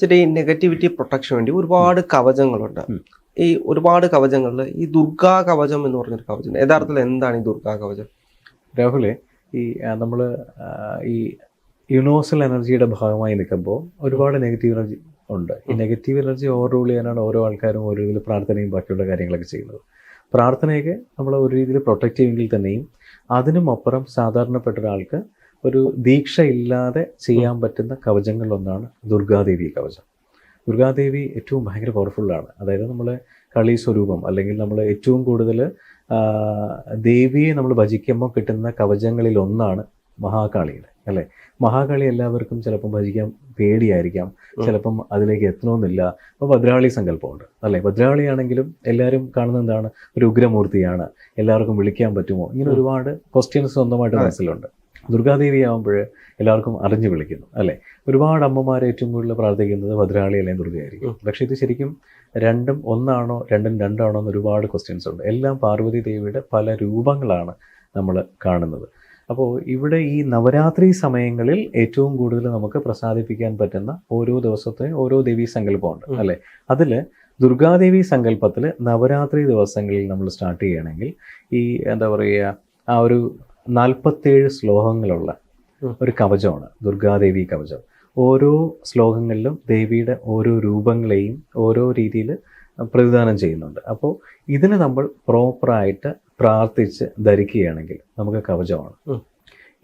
ചേട്ടാ ഈ negativity protection വേണ്ടി ഒരുപാട് കവചങ്ങളുണ്ട്. ഈ ഒരുപാട് കവചങ്ങളിൽ ഈ ദുർഗാ കവചം എന്ന് പറഞ്ഞൊരു കവചം യഥാർത്ഥത്തിൽ എന്താണ് ഈ ദുർഗാ കവചം? രാഹുലെ ഈ നമ്മൾ ഈ യൂണിവേഴ്സൽ എനർജിയുടെ ഭാഗമായി നിൽക്കുമ്പോൾ ഒരുപാട് നെഗറ്റീവ് എനർജി ഉണ്ട്. ഈ നെഗറ്റീവ് എനർജി ഓവർറൂൾ ചെയ്യാനാണ് ഓരോ ആൾക്കാരും ഓരോ രീതിയിൽ പ്രാർത്ഥനയും ബാക്കിയുള്ള കാര്യങ്ങളൊക്കെ ചെയ്യുന്നത്. പ്രാർത്ഥനയൊക്കെ നമ്മൾ ഒരു രീതിയിൽ പ്രൊട്ടക്റ്റ് ചെയ്യുമെങ്കിൽ തന്നെയും അതിനും അപ്പുറം സാധാരണപ്പെട്ട ഒരാൾക്ക് ഒരു ദീക്ഷ ഇല്ലാതെ ചെയ്യാൻ പറ്റുന്ന കവചങ്ങളിലൊന്നാണ് ദുർഗാദേവി കവചം. ദുർഗാദേവി ഏറ്റവും ഭയങ്കര പവർഫുള്ളാണ് അതായത് നമ്മൾ കളി സ്വരൂപം അല്ലെങ്കിൽ നമ്മൾ ഏറ്റവും കൂടുതൽ ദേവിയെ നമ്മൾ ഭജിക്കുമ്പോൾ കിട്ടുന്ന കവചങ്ങളിൽ ഒന്നാണ് മഹാകാളിയുടെ അല്ലേ? മഹാകാളി എല്ലാവർക്കും ചിലപ്പം ഭജിക്കാൻ പേടിയായിരിക്കാം. ചിലപ്പം അതിലേക്ക് എത്തണമെന്നില്ല അപ്പോൾ ഭദ്രാളി സങ്കല്പമുണ്ട് അല്ലേ? ഭദ്രാളിയാണെങ്കിലും എല്ലാവരും കാണുന്ന എന്താണ്? ഒരു ഉഗ്രമൂർത്തിയാണ്. എല്ലാവർക്കും വിളിക്കാൻ പറ്റുമോ? ഇങ്ങനെ ഒരുപാട് ക്വസ്റ്റ്യൻസ് സ്വന്തമായിട്ട്. മനസ്സിലുണ്ട്. ദുർഗാദേവി ആകുമ്പോൾ എല്ലാവർക്കും അറിഞ്ഞു വിളിക്കുന്നു അല്ലേ? ഒരുപാട് അമ്മമാർ ഏറ്റവും കൂടുതൽ പ്രാർത്ഥിക്കുന്നത് ഭദ്രാളി അല്ലെങ്കിൽ ദുർഗയായിരിക്കും. പക്ഷേ ഇത് ശരിക്കും രണ്ടും ഒന്നാണോ രണ്ടും രണ്ടാണോ എന്ന് ഒരുപാട് ക്വസ്റ്റ്യൻസ് ഉണ്ട്. എല്ലാം പാർവതി ദേവിയുടെ പല രൂപങ്ങളാണ് നമ്മൾ കാണുന്നത്. അപ്പോൾ ഇവിടെ ഈ നവരാത്രി സമയങ്ങളിൽ ഏറ്റവും കൂടുതൽ നമുക്ക് പ്രസാദിപ്പിക്കാൻ പറ്റുന്ന ഓരോ ദിവസത്തെ ഓരോ ദേവീ സങ്കല്പമുണ്ട്. അല്ലേ? അതിൽ ദുർഗാദേവി സങ്കല്പത്തിൽ നവരാത്രി ദിവസങ്ങളിൽ നമ്മൾ സ്റ്റാർട്ട് ചെയ്യുകയാണെങ്കിൽ ഈ എന്താ പറയുക ആ ഒരു നാൽപ്പത്തേഴ് ശ്ലോകങ്ങളുള്ള ഒരു കവചമാണ് ദുർഗാദേവി കവചം. ഓരോ ശ്ലോകങ്ങളിലും ദേവിയുടെ ഓരോ രൂപങ്ങളെയും ഓരോ രീതിയിൽ പ്രതിദാനം ചെയ്യുന്നുണ്ട്. അപ്പോൾ ഇതിന് നമ്മൾ പ്രോപ്പറായിട്ട് പ്രാർത്ഥിച്ച് ധരിക്കുകയാണെങ്കിൽ നമുക്ക് കവചമാണ്.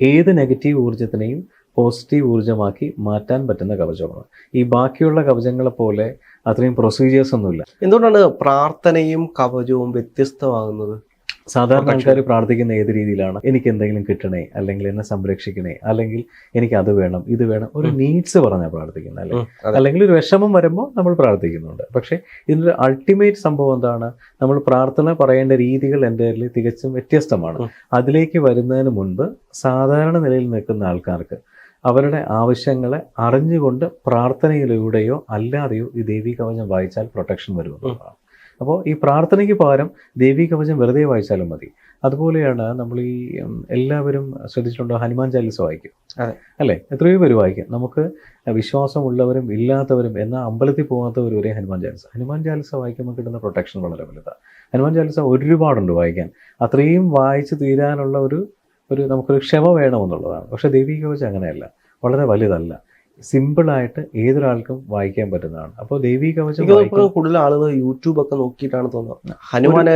ഏത് നെഗറ്റീവ് ഊർജത്തിനെയും പോസിറ്റീവ് ഊർജമാക്കി മാറ്റാൻ പറ്റുന്ന കവചമാണ്. ഈ ബാക്കിയുള്ള കവചങ്ങളെ പോലെ അത്രയും പ്രൊസീജിയേഴ്സ് ഒന്നുമില്ല. എന്തുകൊണ്ടാണ് പ്രാർത്ഥനയും കവചവും വ്യത്യസ്തമാകുന്നത്? സാധാരണ ആൾക്കാർ പ്രാർത്ഥിക്കുന്ന ഏത് രീതിയിലാണ്? എനിക്ക് എന്തെങ്കിലും കിട്ടണേ അല്ലെങ്കിൽ എന്നെ സംരക്ഷിക്കണേ അല്ലെങ്കിൽ എനിക്ക് അത് വേണം ഇത് വേണം ഒരു. നീഡ്സ് പറഞ്ഞാൽ പ്രാർത്ഥിക്കുന്നത് അല്ലെ? അല്ലെങ്കിൽ ഒരു വിഷമം വരുമ്പോൾ നമ്മൾ പ്രാർത്ഥിക്കുന്നുണ്ട്. പക്ഷേ ഇതിന്റെ അൾട്ടിമേറ്റ് സംഭവം എന്താണ്? നമ്മൾ പ്രാർത്ഥന പറയേണ്ട രീതികൾ എന്റെ തികച്ചും വ്യത്യസ്തമാണ്. അതിലേക്ക് വരുന്നതിന് മുൻപ് സാധാരണ നിലയിൽ നിൽക്കുന്ന ആൾക്കാർക്ക് അവരുടെ ആവശ്യങ്ങളെ അറിഞ്ഞുകൊണ്ട് പ്രാർത്ഥനയിലൂടെയോ അല്ലാതെയോ ഈ ദേവീ കവചം വായിച്ചാൽ പ്രൊട്ടക്ഷൻ വരുമെന്നുള്ളതാണ്. അപ്പോൾ ഈ പ്രാർത്ഥനയ്ക്ക് പകരം ദേവീ കവചം വെറുതെ വായിച്ചാലും മതി. അതുപോലെയാണ് നമ്മൾ ഈ എല്ലാവരും ശ്രദ്ധിച്ചിട്ടുണ്ടോ? ഹനുമാൻ ചാലിസ വായിക്കും. അതെ. അല്ലേ? എത്രയോ പേര് വായിക്കും. നമുക്ക് വിശ്വാസമുള്ളവരും ഇല്ലാത്തവരും എന്നാൽ അമ്പലത്തിൽ പോകാത്തവരും വരെ ഹനുമാൻ ചാലിസ. ഹനുമാൻ ചാലിസ വായിക്കുമ്പോൾ കിട്ടുന്ന പ്രൊട്ടക്ഷൻ വളരെ വലുതാണ്. ഹനുമാൻ ചാലിസ ഒരുപാടുണ്ട് വായിക്കാൻ. അത്രയും വായിച്ച് തീരാനുള്ള ഒരു ഒരു നമുക്കൊരു ക്ഷമ വേണമെന്നുള്ളതാണ്. പക്ഷേ ദേവീ കവചം അങ്ങനെയല്ല. വളരെ വലുതല്ല. സിമ്പിളായിട്ട് ഏതൊരാൾക്കും വായിക്കാൻ പറ്റുന്നതാണ്. അപ്പോൾ ദേവീ കവചം കൂടുതൽ ആളുകൾ യൂട്യൂബ് ഒക്കെ നോക്കിയിട്ടാണ് തോന്നുന്നത്. ഹനുമാനെ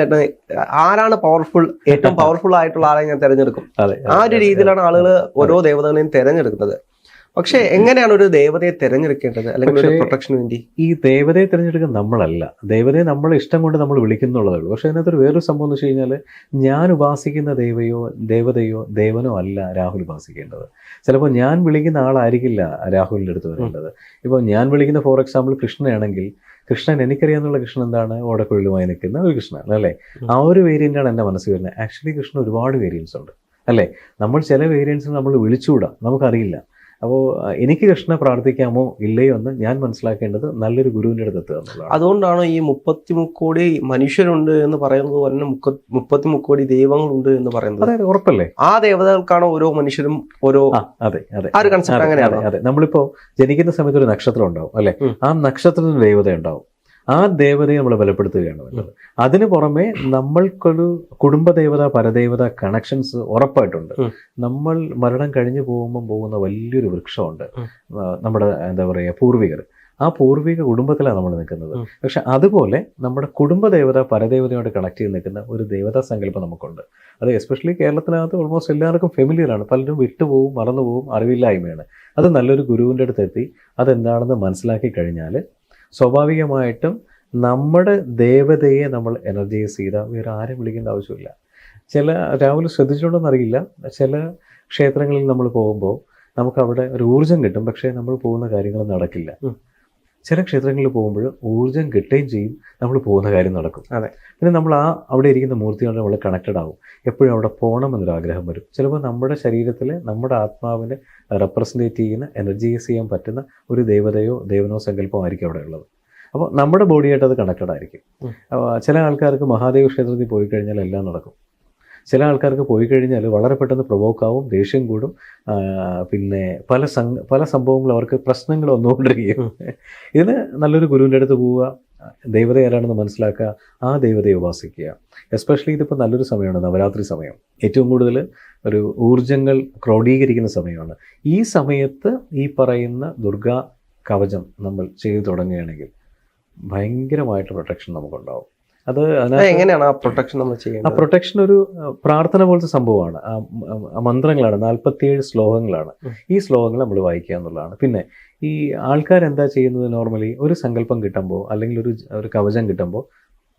ആരാണ് പവർഫുൾ ഏറ്റവും പവർഫുൾ ആയിട്ടുള്ള ആളെ ഞാൻ തിരഞ്ഞെടുക്കും? ആ ഒരു രീതിയിലാണ് ആളുകൾ ഓരോ ദേവതകളെയും തിരഞ്ഞെടുക്കുന്നത്. പക്ഷെ എങ്ങനെയാണ് ഒരു ദേവതയെ തിരഞ്ഞെടുക്കേണ്ടത്? അല്ലെങ്കിൽ ഒരു പ്രൊട്ടക്ഷന് വേണ്ടി? ഈ ദേവതയെ തിരഞ്ഞെടുക്കാൻ നമ്മളല്ല. ദേവതയെ നമ്മൾ ഇഷ്ടം കൊണ്ട് നമ്മൾ വിളിക്കുന്നുള്ളതേ ഉള്ളൂ. പക്ഷേ അതിനകത്തൊരു വേറൊരു സംഭവം എന്ന് വെച്ച് കഴിഞ്ഞാൽ ഞാൻ ഉപാസിക്കുന്ന ദേവയോ ദേവതയോ ദേവനോ അല്ല രാഹുൽ ഉപാസിക്കേണ്ടത്. ചിലപ്പോൾ ഞാൻ വിളിക്കുന്ന ആളായിരിക്കില്ല രാഹുലിന്റെ അടുത്ത് വരേണ്ടത്. ഇപ്പോൾ ഞാൻ വിളിക്കുന്ന ഫോർ എക്സാമ്പിൾ കൃഷ്ണനാണെങ്കിൽ കൃഷ്ണൻ എനിക്കറിയാവുന്ന കൃഷ്ണൻ എന്താണ്? ഓടക്കുഴലുമായി നിൽക്കുന്ന ഒരു കൃഷ്ണൻ അല്ലേ? ആ ഒരു വേരിയന്റാണ് എന്റെ മനസ്സിൽ വരുന്നത്. ആക്ച്വലി കൃഷ്ണൻ ഒരുപാട് വേരിയൻസ് ഉണ്ട്. അല്ലേ? നമ്മൾ ചില വേരിയൻസിന് നമ്മൾ വിളിച്ചുകൂടാ? നമുക്കറിയില്ല. അപ്പോൾ എനിക്ക് കൃഷ്ണ പ്രാർത്ഥിക്കാമോ ഇല്ലയോ എന്ന് ഞാൻ മനസ്സിലാക്കേണ്ടത് നല്ലൊരു ഗുരുവിന്റെ അടുത്ത് എത്തുക എന്നുള്ളതാണ്. അതുകൊണ്ടാണ് ഈ മുപ്പത്തി മുക്കോടി മനുഷ്യരുണ്ട് എന്ന് പറയുന്നത് പോലെ തന്നെ മുപ്പത്തി മുക്കോടി ദൈവങ്ങളുണ്ട് എന്ന് പറയുന്നത്. അതായത് ഉറപ്പല്ലേ? ആ ദേവതകൾക്കാണ് ഓരോ മനുഷ്യരും ഓരോ അതെ അതെ. ആ ഒരു കൺസെപ്റ്റ് അങ്ങനെയാണ്? അതെ, നമ്മളിപ്പോൾ നമ്മളിപ്പോ ജനിക്കുന്ന സമയത്ത് ഒരു നക്ഷത്രം ഉണ്ടാവും അല്ലെ? ആ നക്ഷത്രത്തിന് ദേവത ഉണ്ടാവും ആ ദേവതയെ നമ്മൾ ബലപ്പെടുത്തുകയാണ് വേണ്ടത് അതിന് പുറമെ നമ്മൾക്കൊരു കുടുംബദേവത പരദേവത കണക്ഷൻസ് ഉറപ്പായിട്ടുണ്ട്. നമ്മൾ മരണം കഴിഞ്ഞു പോകുമ്പോൾ പോകുന്ന വലിയൊരു വൃക്ഷമുണ്ട്. നമ്മുടെ എന്താ പറയുക പൂർവികർ. ആ പൂർവിക കുടുംബത്തിലാണ് നമ്മൾ നിൽക്കുന്നത്. പക്ഷെ അതുപോലെ നമ്മുടെ കുടുംബദേവത പരദേവതയോട് കണക്ട് ചെയ്ത് നിൽക്കുന്ന ഒരു ദേവതാ സങ്കല്പം നമുക്കുണ്ട്. അത് എസ്പെഷ്യലി കേരളത്തിനകത്ത് ഓൾമോസ്റ്റ് എല്ലാവർക്കും ഫെമിലിയറാണ് പലരും വിട്ടുപോകും മറന്നുപോകും അറിവില്ലായ്മയാണ്. അത് നല്ലൊരു ഗുരുവിന്റെ അടുത്ത് എത്തി അതെന്താണെന്ന് മനസ്സിലാക്കി കഴിഞ്ഞാൽ സ്വാഭാവികമായിട്ടും നമ്മുടെ ദേവതയെ നമ്മൾ എനർജൈസ് ചെയ്താൽ വേറെ ആരും വിളിക്കേണ്ട ആവശ്യമില്ല. ചില രാഹുൽ ശ്രദ്ധിച്ചിട്ടുണ്ടോന്ന് അറിയില്ല. ചില ക്ഷേത്രങ്ങളിൽ നമ്മൾ പോകുമ്പോൾ നമുക്ക് അവിടെ ഒരു ഊർജം കിട്ടും. പക്ഷേ നമ്മൾ പോകുന്ന കാര്യങ്ങൾ നടക്കില്ല. ചില ക്ഷേത്രങ്ങളിൽ പോകുമ്പോൾ ഊർജം കിട്ടുകയും ചെയ്യും നമ്മൾ പോകുന്ന കാര്യം നടക്കും. അതെ. പിന്നെ നമ്മൾ ആ അവിടെ ഇരിക്കുന്ന മൂർത്തിയോട് നമ്മൾ കണക്റ്റഡ് ആവും. എപ്പോഴും അവിടെ പോകണം എന്നൊരു ആഗ്രഹം വരും. ചിലപ്പോൾ നമ്മുടെ ശരീരത്തിൽ നമ്മുടെ ആത്മാവിനെ റെപ്രസെന്റേറ്റ് ചെയ്യുന്ന എനർജൈസ് ചെയ്യാൻ പറ്റുന്ന ഒരു ദേവതയോ ദേവനോ സങ്കല്പമോ ആയിരിക്കും അവിടെ ഉള്ളത്. അപ്പോൾ നമ്മുടെ ബോഡിയായിട്ട് അത് കണക്റ്റഡ് ആയിരിക്കും. ചില ആൾക്കാർക്ക് മഹാദേവ ക്ഷേത്രത്തിൽ പോയി കഴിഞ്ഞാൽ എല്ലാം നടക്കും. ചില ആൾക്കാർക്ക് പോയി കഴിഞ്ഞാൽ വളരെ പെട്ടെന്ന് പ്രൊവോക്കാവും ദേഷ്യം കൂടും. പിന്നെ പല സം പല സംഭവങ്ങളും അവർക്ക് പ്രശ്നങ്ങൾ വന്നുകൊണ്ടിരിക്കും. ഇതിന് നല്ലൊരു ഗുരുവിന്റെ അടുത്ത് പോവുക ദൈവത ആരാണെന്ന് മനസ്സിലാക്കുക ആ ദൈവതയെ ഉപാസിക്കുക. എസ്പെഷ്യലി ഇതിപ്പോൾ നല്ലൊരു സമയമാണ് നവരാത്രി സമയം. ഏറ്റവും കൂടുതൽ ഒരു ഊർജങ്ങൾ ക്രോഡീകരിക്കുന്ന സമയമാണ്. ഈ സമയത്ത് ഈ പറയുന്ന ദുർഗാ കവചം നമ്മൾ ചെയ്തു തുടങ്ങുകയാണെങ്കിൽ ഭയങ്കരമായിട്ട് പ്രൊട്ടക്ഷൻ നമുക്കുണ്ടാവും. അത് എങ്ങനെയാണ് ആ പ്രൊട്ടക്ഷൻ നമ്മൾ ചെയ്യുന്നത് ആ പ്രൊട്ടക്ഷൻ ഒരു പ്രാർത്ഥന പോലത്തെ സംഭവമാണ്. മന്ത്രങ്ങളാണ് നാൽപ്പത്തിയേഴ് ശ്ലോകങ്ങളാണ്. ഈ ശ്ലോകങ്ങൾ നമ്മൾ വായിക്കുക എന്നുള്ളതാണ്. പിന്നെ ഈ ആൾക്കാർ എന്താ ചെയ്യുന്നത് നോർമലി ഒരു സങ്കല്പം കിട്ടുമ്പോൾ അല്ലെങ്കിൽ ഒരു ഒരു കവചം കിട്ടുമ്പോൾ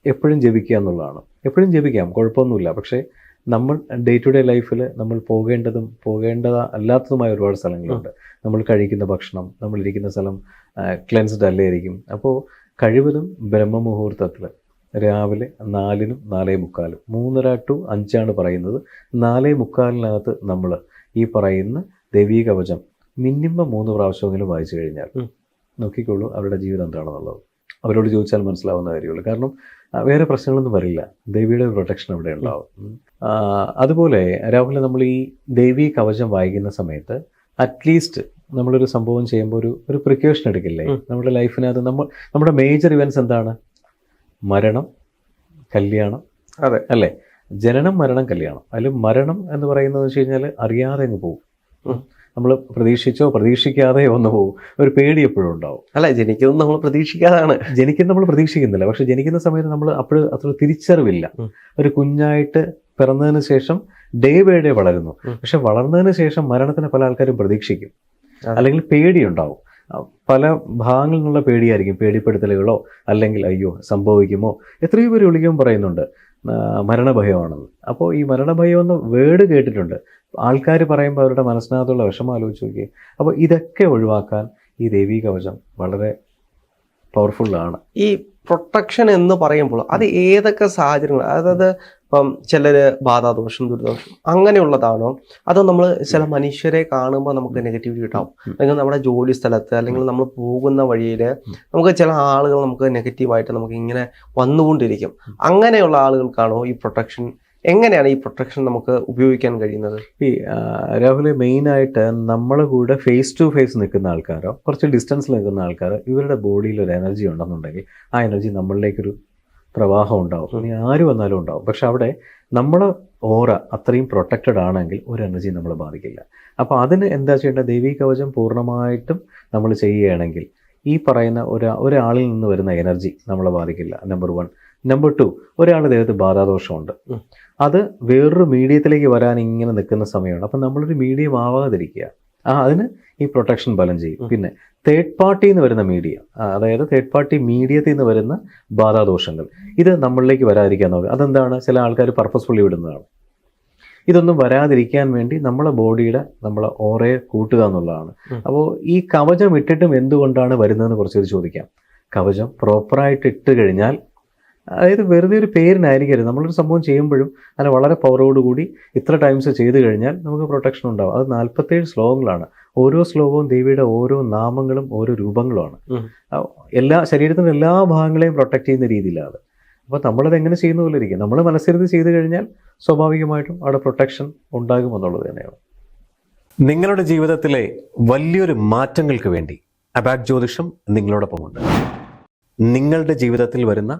എപ്പോഴും ജപിക്കുക എന്നുള്ളതാണ്. എപ്പോഴും ജപിക്കാം കുഴപ്പമൊന്നുമില്ല. പക്ഷേ നമ്മൾ ഡേ ടു ഡേ ലൈഫിൽ നമ്മൾ പോകേണ്ടതും പോകേണ്ടത് അല്ലാത്തതുമായ ഒരുപാട് സ്ഥലങ്ങളുണ്ട്. നമ്മൾ കഴിക്കുന്ന ഭക്ഷണം നമ്മളിരിക്കുന്ന സ്ഥലം ക്ലെൻസ്ഡ് അല്ലേ ഇരിക്കും. അപ്പോൾ കഴിവതും ബ്രഹ്മമുഹൂർത്തത്തിൽ രാവിലെ നാലിനും നാലേ മുക്കാലും. മൂന്നര ടു അഞ്ചാണ് പറയുന്നത്. നാലേ മുക്കാലിനകത്ത് നമ്മൾ ഈ പറയുന്ന ദൈവീ കവചം മിനിമം മൂന്ന് പ്രാവശ്യമെങ്കിലും വായിച്ചു കഴിഞ്ഞാൽ നോക്കിക്കോളൂ അവരുടെ ജീവിതം എന്താണെന്നുള്ളത്. അവരോട് ചോദിച്ചാൽ മനസ്സിലാവുന്ന കാര്യമുള്ളൂ. കാരണം വേറെ പ്രശ്നങ്ങളൊന്നും വരില്ല. ദേവിയുടെ പ്രൊട്ടക്ഷൻ അവിടെ ഉണ്ടാവും. അതുപോലെ രാഹുൽ നമ്മൾ ഈ ദേവീ കവചം വായിക്കുന്ന സമയത്ത് അറ്റ്ലീസ്റ്റ് നമ്മളൊരു സംഭവം ചെയ്യുമ്പോൾ ഒരു ഒരു പ്രിക്കോഷൻ എടുക്കില്ലേ? നമ്മുടെ ലൈഫിനകത്ത് നമ്മൾ നമ്മുടെ മേജർ ഇവൻസ് എന്താണ്? മരണം കല്യാണം അതെ. അല്ലേ? ജനനം മരണം കല്യാണം. അതിൽ മരണം എന്ന് പറയുന്നത് വെച്ച് കഴിഞ്ഞാൽ അറിയാതെ അങ്ങ് പോകും നമ്മൾ പ്രതീക്ഷിച്ചോ പ്രതീക്ഷിക്കാതെയോ ഒന്ന് പോകും ഒരു പേടി എപ്പോഴും ഉണ്ടാവും. അല്ല ജനിക്കുന്നത് നമ്മൾ പ്രതീക്ഷിക്കാതാണ്. ജനിക്കുന്ന നമ്മൾ പ്രതീക്ഷിക്കുന്നില്ല. പക്ഷെ ജനിക്കുന്ന സമയത്ത് നമ്മൾ അപ്പോഴും അത്ര തിരിച്ചറിവില്ല. ഒരു കുഞ്ഞായിട്ട് പിറന്നതിന് ശേഷം ഡേ ബൈ ഡേ വളരുന്നു. പക്ഷെ വളർന്നതിന് ശേഷം മരണത്തിന് പല ആൾക്കാരും പ്രതീക്ഷിക്കും. അല്ലെങ്കിൽ പേടിയുണ്ടാവും പല ഭാഗങ്ങളിൽ നിന്നുള്ള പേടിയായിരിക്കും. പേടിപ്പെടുത്തലുകളോ അല്ലെങ്കിൽ അയ്യോ സംഭവിക്കുമോ? എത്രയോ പേര് വിളിക്കുമ്പോൾ പറയുന്നുണ്ട് മരണഭയമാണെന്ന്. അപ്പോൾ ഈ മരണഭയം എന്ന വേർഡ് കേട്ടിട്ടുണ്ട്. ആൾക്കാർ പറയുമ്പോൾ അവരുടെ മനസ്സിനകത്തുള്ള വിഷമം ആലോചിച്ച് നോക്കിയേ. അപ്പോൾ ഇതൊക്കെ ഒഴിവാക്കാൻ ഈ ദേവീ കവചം വളരെ പവർഫുള്ളാണ് ഈ പ്രൊട്ടക്ഷൻ എന്ന് പറയുമ്പോൾ അത് ഏതൊക്കെ സാഹചര്യങ്ങൾ അതായത് ഇപ്പം ചിലര് ബാധാദോഷം ദുരിദോഷം അങ്ങനെയുള്ളതാണോ? അതോ നമ്മൾ ചില മനുഷ്യരെ കാണുമ്പോൾ നമുക്ക് നെഗറ്റിവിറ്റി ഉണ്ടാവും? ഉം. അല്ലെങ്കിൽ നമ്മുടെ ജോലി സ്ഥലത്ത് അല്ലെങ്കിൽ നമ്മൾ പോകുന്ന വഴിയിൽ നമുക്ക് ചില ആളുകൾ നമുക്ക് നെഗറ്റീവായിട്ട് നമുക്ക് ഇങ്ങനെ വന്നുകൊണ്ടിരിക്കും. അങ്ങനെയുള്ള ആളുകൾക്കാണോ ഈ പ്രൊട്ടക്ഷൻ എങ്ങനെയാണ് ഈ പ്രൊട്ടക്ഷൻ നമുക്ക് ഉപയോഗിക്കാൻ കഴിയുന്നത്? ഈ രാഹുൽ മെയിനായിട്ട് നമ്മളെ കൂടെ ഫേസ് ടു ഫേസ് നിൽക്കുന്ന ആൾക്കാരോ കുറച്ച് ഡിസ്റ്റൻസിൽ നിൽക്കുന്ന ആൾക്കാരോ ഇവരുടെ ബോഡിയിൽ ഒരു എനർജി ഉണ്ടെന്നുണ്ടെങ്കിൽ ആ എനർജി നമ്മളിലേക്കൊരു പ്രവാഹം ഉണ്ടാവും. ഇനി ആര് വന്നാലും ഉണ്ടാവും. പക്ഷെ അവിടെ നമ്മൾ ഓറ അത്രയും പ്രൊട്ടക്റ്റഡ് ആണെങ്കിൽ ഒരു എനർജി നമ്മൾ ബാധിക്കില്ല. അപ്പോൾ അതിന് എന്താ ചെയ്യേണ്ടത്? ദേവീ കവചം പൂർണമായിട്ടും നമ്മൾ ചെയ്യുകയാണെങ്കിൽ ഈ പറയുന്ന ഒരു ഒരാളിൽ നിന്ന് വരുന്ന എനർജി നമ്മളെ ബാധിക്കില്ല. നമ്പർ വൺ നമ്പർ ടു ഒരാൾ ദേഹത്ത് ബാധാദോഷമുണ്ട്. അത് വേറൊരു മീഡിയത്തിലേക്ക് വരാൻ ഇങ്ങനെ നിൽക്കുന്ന സമയമാണ്. അപ്പം നമ്മളൊരു മീഡിയം ആവാതിരിക്കുക. അതിന് ഈ പ്രൊട്ടക്ഷൻ ബലം ചെയ്യും. പിന്നെ തേർഡ് പാർട്ടിയിൽ നിന്ന് വരുന്ന മീഡിയ അതായത് തേർഡ് പാർട്ടി മീഡിയത്തിൽ നിന്ന് വരുന്ന ബാധാദോഷങ്ങൾ. ഇത് നമ്മളിലേക്ക് വരാതിരിക്കാൻ നോക്കുക. അതെന്താണ്? ചില ആൾക്കാർ പർപ്പസ്ഫുള്ളി വിടുന്നതാണ്. ഇതൊന്നും വരാതിരിക്കാൻ വേണ്ടി നമ്മളെ ബോഡിയുടെ നമ്മളെ ഓറയെ കൂട്ടുക എന്നുള്ളതാണ്. അപ്പോൾ ഈ കവചം ഇട്ടിട്ടും എന്തുകൊണ്ടാണ് വരുന്നതെന്ന് കുറച്ചൊരു ചോദിക്കാം. കവചം പ്രോപ്പറായിട്ട് ഇട്ട് കഴിഞ്ഞാൽ അതായത് വെറുതെ ഒരു പേരിനായിരിക്കരുത്. നമ്മളൊരു സംഭവം ചെയ്യുമ്പോഴും അതിന് വളരെ പവറോട് കൂടി ഇത്ര ടൈംസ് ചെയ്തു കഴിഞ്ഞാൽ നമുക്ക് പ്രൊട്ടക്ഷൻ ഉണ്ടാവും. അത് നാൽപ്പത്തേഴ് ശ്ലോകങ്ങളാണ്. ഓരോ ശ്ലോകവും ദേവിയുടെ ഓരോ നാമങ്ങളും ഓരോ രൂപങ്ങളുമാണ്. എല്ലാ ശരീരത്തിന്റെ എല്ലാ ഭാഗങ്ങളെയും പ്രൊട്ടക്ട് ചെയ്യുന്ന രീതിയിലാണ്. അപ്പോൾ നമ്മളത് എങ്ങനെ ചെയ്യുന്ന പോലെ ഇരിക്കും? നമ്മൾ മനസ്സിരുന്ന് ചെയ്തു കഴിഞ്ഞാൽ സ്വാഭാവികമായിട്ടും അവിടെ പ്രൊട്ടക്ഷൻ ഉണ്ടാകുമെന്നുള്ളത് തന്നെയാണ്. നിങ്ങളുടെ ജീവിതത്തിലെ വലിയൊരു മാറ്റങ്ങൾക്ക് വേണ്ടി അബാക് ജ്യോതിഷം നിങ്ങളോടൊപ്പമുണ്ട്. നിങ്ങളുടെ ജീവിതത്തിൽ വരുന്ന